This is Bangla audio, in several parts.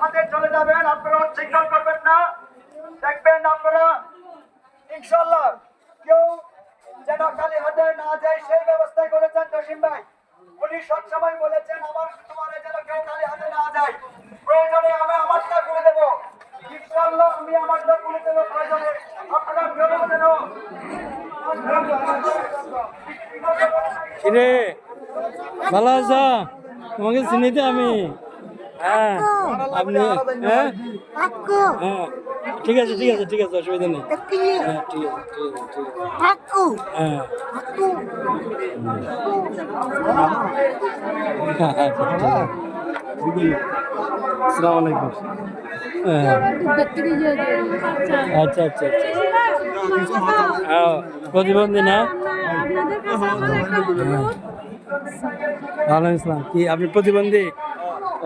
হাতে চলে যাবেন, আপনারা সিগন্যাল করবেন না। দেখবেন আপনারা ইনশাল্লাহ কেউ যেন খালি হাতে না যায়, সেই ব্যবস্থাই করেছেন জসিম ভাই। উনি সবসময় বলেছেন, আমার, তোমার যেন কেউ খালি হাতে না যায়। প্রয়োজনে আমি আমারটা করে দেবো। ইনশাল্লাহ আমি আমারটা করে দেবো প্রয়োজনে। আপনারা কেউ যেন কিরে? ভালো আছো? তোমাকে চিনিতে আমি। হ্যাঁ। আপনি হ্যাঁ। হ্যাঁ। ঠিক আছে ঠিক আছে ঠিক আছে অসুবিধা নেই। হ্যাঁ ঠিক আছে ঠিক আছে ঠিক আছে। হ্যাঁ। aku, আসসালামু আলাইকুম হ্যাঁ। আচ্ছা আচ্ছা আচ্ছা। হ্যাঁ প্রতিবন্ধী না? ইসলাম কি আপনি প্রতিবন্ধী?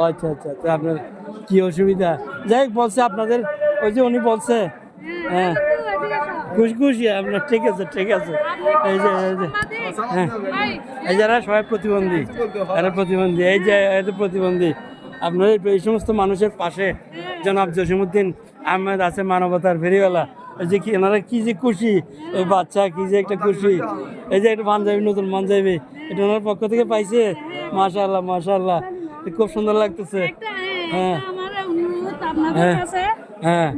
আচ্ছা আচ্ছা তো আপনার কি অসুবিধা? যাই বলছে আপনাদের, ওই যে উনি বলছে হ্যাঁ। খুশি খুশি, আপনার ঠিক আছে ঠিক আছে। এই যে এই যে হ্যাঁ। এই যারা সবাই প্রতিবন্ধী এরা প্রতিবন্ধী, এই যে, এই প্রতিবন্ধী, আপনার এই- সমস্ত মানুষের পাশে জনাব জসিমুদ্দিন আহমেদ আছে, মানবতার ফেরিওয়ালা। যে কি, এনারা কি যে খুশি, এই বাচ্চা কি যে একটা খুশি। এই যে একটা পাঞ্জাবি, নতুন পাঞ্জাবি, এটা ওনার পক্ষ থেকে পাইছে? মাশাআল্লাহ মাশাআল্লাহ। খুব সুন্দর লাগতেছে। হ্যাঁ। হ্যাঁ। হ্যাঁ।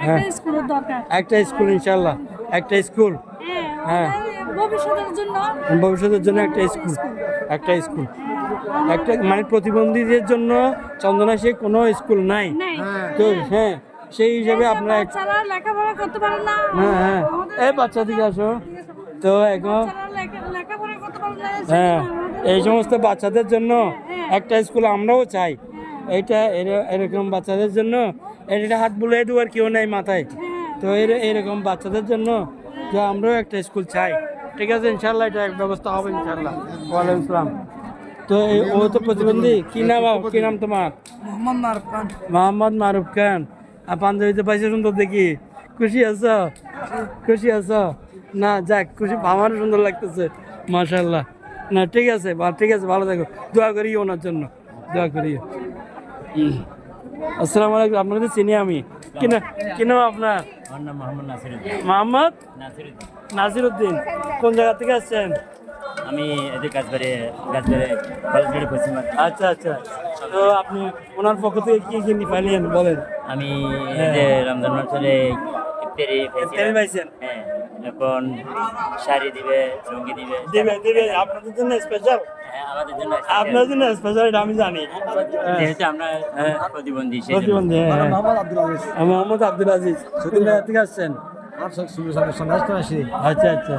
হ্যাঁ। একটা স্কুলের দরকার। একটা স্কুল ইনশাল্লাহ একটা স্কুল। হ্যাঁ হ্যাঁ। ভবিষ্যতের জন্য একটা স্কুল। একটা স্কুল। একটা মানে প্রতিবন্ধীদের জন্য চন্দনাশে কোনো স্কুল নাই। তো হ্যাঁ। সেই হিসাবে আপনারা লেখাপড়া করতে পারে না। হ্যাঁ হ্যাঁ। এই বাচ্চা দিকে আসো। তো এখন হ্যাঁ এই সমস্ত বাচ্চাদের জন্য একটা স্কুল আমরাও চাই। এর- এরকম বাচ্চাদের জন্য। এটা হাত বুলে দেওয়ার কেউ নাই মাথায়। তো এর- এরকম বাচ্চাদের জন্য যে আমরাও একটা স্কুল চাই। ঠিক আছে ইনশাল্লাহ এটা এক ব্যবস্থা হবে ইনশাল্লাহ ওয়ালাইকুম আসসালাম তো এই- ও তো প্রতিবন্ধী কি নাম? কি নাম তোমার? মোহাম্মদ মারুফ খান। মোহাম্মদ মারুফ খান। আর পাঞ্জাবিতে পাইছে সুন্দর দেখি। খুশি আছো? খুশি আছো? না যাক খুশি আমারও সুন্দর লাগতেছে মাশাল্লাহ না ঠিক আছে ঠিক আছে ভালো থাকো। দোয়া করি ওনার জন্য দোয়া করি। আসসালামু আলাইকুম আপনাকে চিনি আমি। কি না কি নাম আপনার? মোহাম্মদ নাসির উদ্দিন কোন জায়গা থেকে আসছেন? আমি এদের কাজ করে কাজ করে কলেজ পশ্চিম আচ্ছা আচ্ছা। তো আপনি ওনার পক্ষ থেকে কি কি পাইলেন বলেন? আমি। রমজান মাসে পাইছেন? হ্যাঁ। এখন শাড়ি দিবে লুঙ্গি দিবে। দিবে দিবে। আপনাদের জন্য স্পেশাল হ্যাঁ আমাদের জন্য আপনার জন্য স্পেশাল এটা আমি জানি। যেহেতু আমরা প্রতিবন্ধী প্রতিবন্ধী হ্যাঁ, হ্যাঁ। মোহাম্মদ আব্দুল আজিজ। আমি মোহাম্মদ আব্দুল আজিজ। কোন জায়গা থেকে আসছেন। আর সব সুবিধা সন্ন্যাস আসি। আচ্ছা আচ্ছা।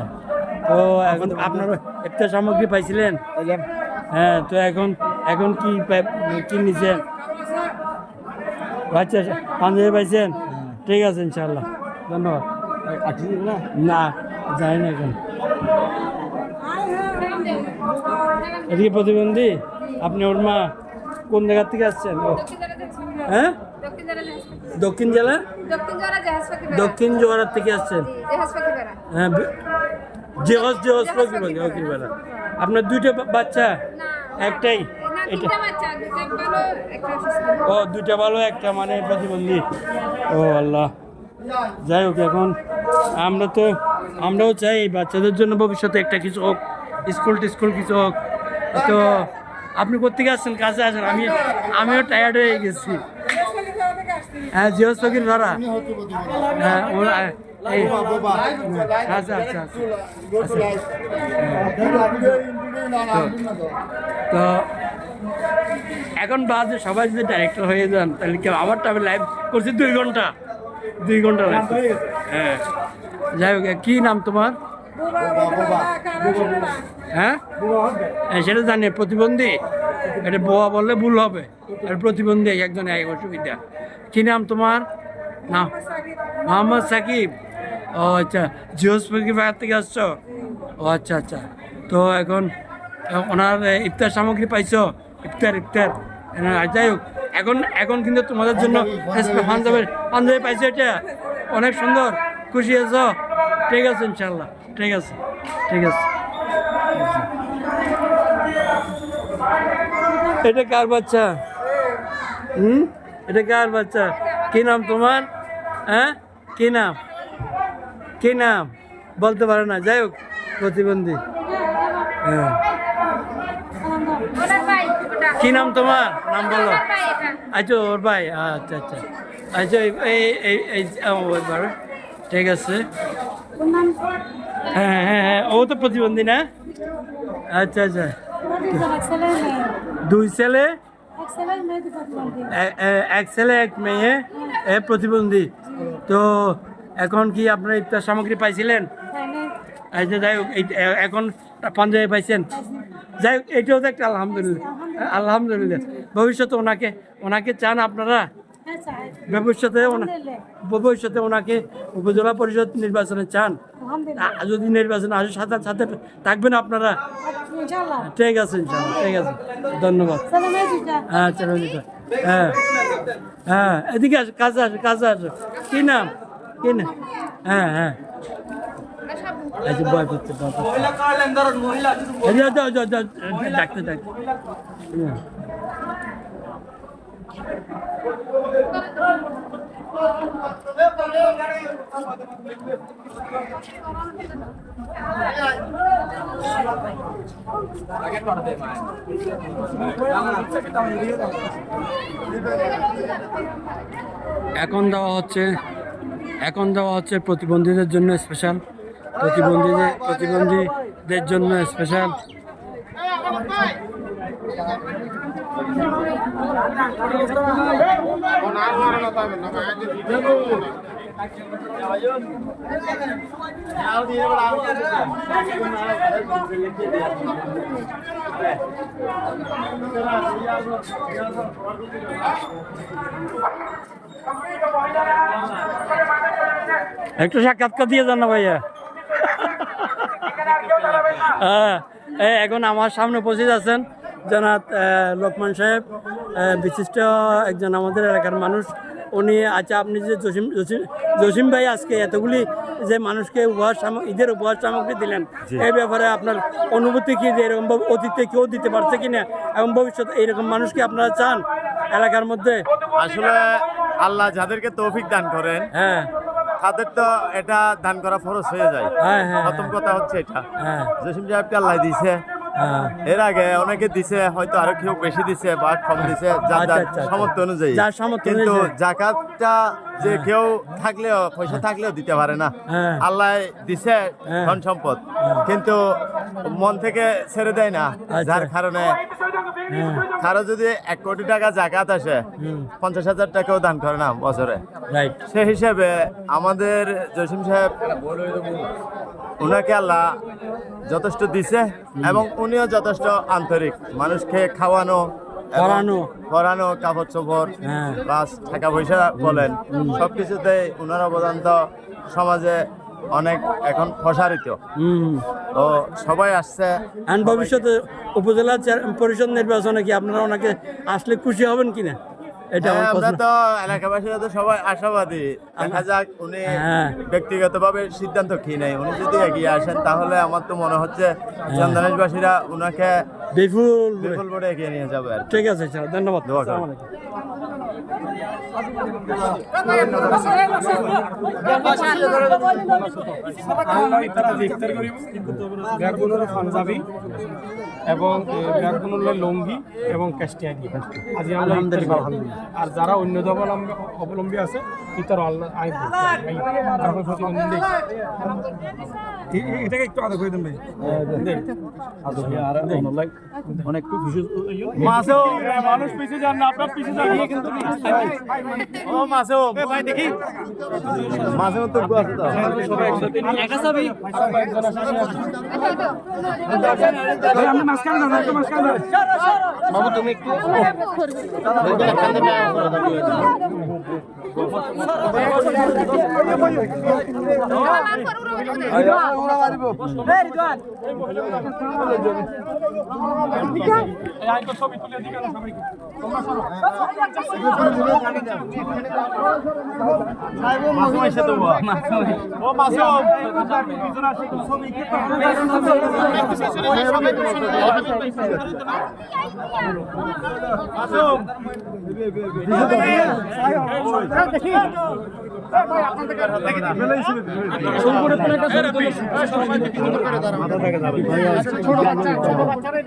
তো এখন আপনার একটা সামগ্রী পাইছিলেন? হ্যাঁ তো এখন এখন কি কি নিছেন? আচ্ছা আচ্ছা, পাঞ্জাবি পাইছেন? ঠিক আছে ইনশাল্লাহ ধন্যবাদ। না না এখন এদিকে প্রতিবন্ধী, আপনি ওর মা কোন জায়গা থেকে আসছেন? ও। হ্যাঁ? দক্ষিণ জেলা? দক্ষিণ জোয়ারার থেকে আসছেন? হ্যাঁ জেহস জেহস প্রতিবন্ধী আপনার দুইটা বাচ্চা? একটাই? এটা? ও, দুইটা ভালো, একটা মানে প্রতিবন্ধী। ও আল্লাহ। যাই হোক, এখন আমরা তো, আমরাও চাই বাচ্চাদের জন্য ভবিষ্যতে একটা কিছু হোক, স্কুল টিস্কুল কিছু হোক। তো আপনি কোথেকে আসছেন? কাছে আসেন। আমি, আমিও টায়ার্ড হয়ে গেছি। হ্যাঁ জিওস ফকির ধরা হ্যাঁ আচ্ছা আচ্ছা আচ্ছা। তো এখন বাজে, সবাই যদি ডাইরেক্টর হয়ে যান, তাহলে কেউ আমারটা আমি লাইভ করছি দুই ঘণ্টা? দুই ঘণ্টা হ্যাঁ। যাই হোক কি নাম তোমার? হ্যাঁ? হ্যাঁ, সেটা জানি প্রতিবন্ধী? এটা বোয়া বললে ভুল হবে। আর প্রতিবন্ধী একজন এক অসুবিধা। কি নাম তোমার? নাম মোহাম্মদ সাকিব। ও আচ্ছা জিওসপুরি বাজার থেকে আসছো? ও আচ্ছা আচ্ছা। তো এখন ওনার ইফতার সামগ্রী পাইছো? ইফতার ইফতার। যাই হোক এখন এখন কিন্তু তোমাদের জন্য পাঞ্জাবে পাঞ্জাবে পাইছো এটা। অনেক সুন্দর। খুশি আছো? ঠিক আছে ইনশাল্লাহ ঠিক আছে ঠিক আছে। এটা কার বাচ্চা? হুম? এটা কার বাচ্চা? কি নাম তোমার? হ্যাঁ? কি নাম? কি নাম? বলতে পারে না যাই হোক প্রতিবন্ধী। হ্যাঁ। কি নাম তোমার? নাম বলো। আচ্ছা ওর ভাই আচ্ছা আচ্ছা। আচ্ছা এই এই এই। ঠিক আছে। হ্যাঁ হ্যাঁ হ্যাঁ ও তো প্রতিবন্ধী না? আচ্ছা আচ্ছা। দুই ছেলে? এক ছেলে, এক মেয়ে, এ প্রতিবন্ধী। তো এখন কি আপনার ইফতার সামগ্রী পাইছিলেন? আচ্ছা যাই হোক এখন পাঞ্জাবি পাইছেন? যাই হোক, এটাও তো একটা আলহামদুলিল্লাহ। আলহামদুলিল্লাহ। ভবিষ্যতে ওনাকে ওনাকে চান আপনারা। ভবিষ্যতে ভবিষ্যতে ওনাকে উপজেলা পরিষদ নির্বাচনে চান। যদি নির্বাচন আসে সাথে সাথে থাকবেন আপনারা। ঠিক আছে ইনশাল্লাহ ঠিক আছে। ধন্যবাদ। হ্যাঁ চলো হ্যাঁ। হ্যাঁ এদিকে আসো কাজে আসো কাজে আসো। কি নাম? কি নাম হ্যাঁ হ্যাঁ। আচ্ছা করতে ভয় করতে এখন দেওয়া হচ্ছে এখন দেওয়া হচ্ছে প্রতিবন্ধীদের জন্য স্পেশাল প্রতিবন্ধীদের প্রতিবন্ধীদের জন্য স্পেশাল একটু সাক্ষাৎকার দিয়ে যান না ভাইয়া। হ্যাঁ। এই এখন আমার সামনে উপস্থিত আছেন জনাব লোকমান সাহেব। বিশিষ্ট একজন আমাদের এলাকার মানুষ। উনি আচ্ছা আপনি যে জসিম জসিম জসিম ভাই আজকে এতগুলি যে মানুষকে উপহার সামগ্রী ঈদের উপহার সামগ্রী দিলেন এই ব্যাপারে আপনার অনুভূতি কি যে এরকম অতীতে কেউ দিতে পারছে কিনা? এবং ভবিষ্যতে এইরকম মানুষকে আপনারা চান এলাকার মধ্যে? আসলে আল্লাহ যাদেরকে তৌফিক দান করেন হ্যাঁ। তাদের তো এটা দান করা ফরজ হয়ে যায়। হ্যাঁ, হ্যাঁ, প্রথম কথা হচ্ছে এটা। হ্যাঁ। জসিম সাহেবকে আল্লাহ হ্যাঁ এর আগে অনেকে দিছে হয়তো আরও কেউ বেশি দিছে বা কম দিছে যার আচ্ছা, আচ্ছা, আচ্ছা। সামর্থ্য অনুযায়ী। যার সামর্থ্য কিন্তু জাকাতটা যে কেউ থাকলেও পয়সা থাকলেও দিতে পারে না। হ্যাঁ। আল্লাহ দিছে হ্যাঁ। ধন সম্পদ। কিন্তু মন থেকে ছেড়ে দেয় না। যার কারণে হ্যাঁ। কারও যদি এক কোটি টাকা জাকাত আসে পঞ্চাশ হাজার টাকাও দান করে না বছরে। সে হিসেবে আমাদের জসিম সাহেব ওনাকে আল্লাহ যথেষ্ট দিছে এবং উনিও যথেষ্ট আন্তরিক। মানুষকে খাওয়ানো এবং পরানো। পরানো কাপড় চোপড় হ্যাঁ। প্লাস টাকা পয়সা বলেন সব কিছুতে ওনার অবদান তো সমাজে অনেক এখন প্রসারিত। তো সবাই আসছে। ভবিষ্যতে উপজেলা পরিষদ নির্বাচনে কি আপনারা ওনাকে আসলে খুশি হবেন কিনা? এটা হ্যাঁ, আমরা তো এলাকাবাসীরা তো সবাই আশাবাদী। দেখা যাক উনি হ্যাঁ। ব্যক্তিগতভাবে সিদ্ধান্ত কি নেই উনি যদি এগিয়ে আসেন তাহলে আমার তো মনে হচ্ছে হ্যাঁ। চন্দনেশবাসীরা উনাকে বিপুল বিপুল ভোটে এগিয়ে নিয়ে যাবে আর ঠিক আছে স্যার ধন্যবাদ। দোয়া এবং ব্যাগগুলোর লঙ্গি এবং কাস্টিয়ানি আজ আমরা আর যারা অন্য ধর্মাবলম্বী অবলম্বী আছে ইতার আল্লাহ এটাকে একটু আদর করে দেন ভাই। অনেক খুশি মানুষ পিছিয়ে যান না আপনার পিছিয়ে যান। কিন্তু ও মাসুম ভাই দেখি। মাসুম তো আছে তো ভাই আপনি মাঝখানে যান একটু মাঝখানে যান এই আইতো ছবি তুলে দিকে সবাইকে মাসুম এসে তো ও মাসুম ছোট বাচ্চা ছোট বাচ্চারা।